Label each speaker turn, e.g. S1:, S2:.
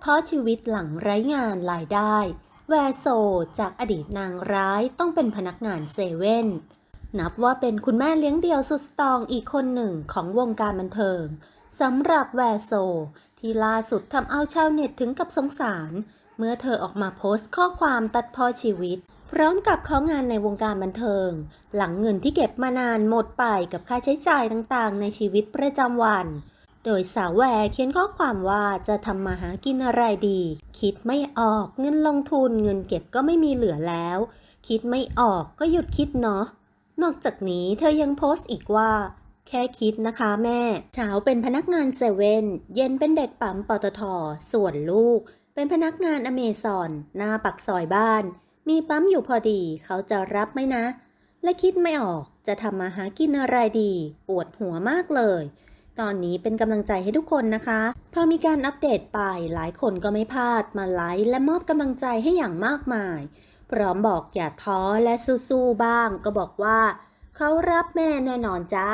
S1: เพาะชีวิตหลังไร้งานรายได้ แวร์โซจากอดีตนางร้ายต้องเป็นพนักงานเซเว่น นับว่าเป็นคุณแม่เลี้ยงเดี่ยวสุดสตรองอีกคนหนึ่งของวงการบันเทิงสำหรับแวร์โซ ที่ล่าสุดทำเอาชาวเน็ตถึงกับสงสาร เมื่อเธอออกมาโพสต์ข้อความตัดพ้อชีวิต พร้อมกับของานในวงการบันเทิง หลังเงินที่เก็บมานานหมดไปกับค่าใช้จ่ายต่างๆ ในชีวิตประจำวัน โดยสาวแวเขียนข้อความว่าจะทำมาหากินอะไรดี คิดไม่ออกเงินลงทุนเงินเก็บก็ไม่มีเหลือแล้ว คิดไม่ออกก็หยุดคิดเนาะนอกจากนี้เธอยังโพสต์อีกว่า แค่คิดนะคะแม่ เช้าเป็นพนักงานเซเว่นเย็นเป็นเด็กปั๊มปตท ส่วนลูก เป็นพนักงานอเมซอนหน้าปักซอยบ้าน มีปั๊มอยู่พอดีเขาจะรับไหมนะ และคิดไม่ออกจะทำมาหากินอะไรดี ปวดหัวมากเลย ตอนนี้เป็นกำลังใจให้ทุกคนนะคะพอมีการอัปเดตไปหลายคนก็ไม่พลาดมาไลค์และมอบกำลังใจให้อย่างมากมาย พร้อมบอกอย่าท้อและสู้ๆบ้าง ก็บอกว่า เขารับแม่แน่นอนจ้า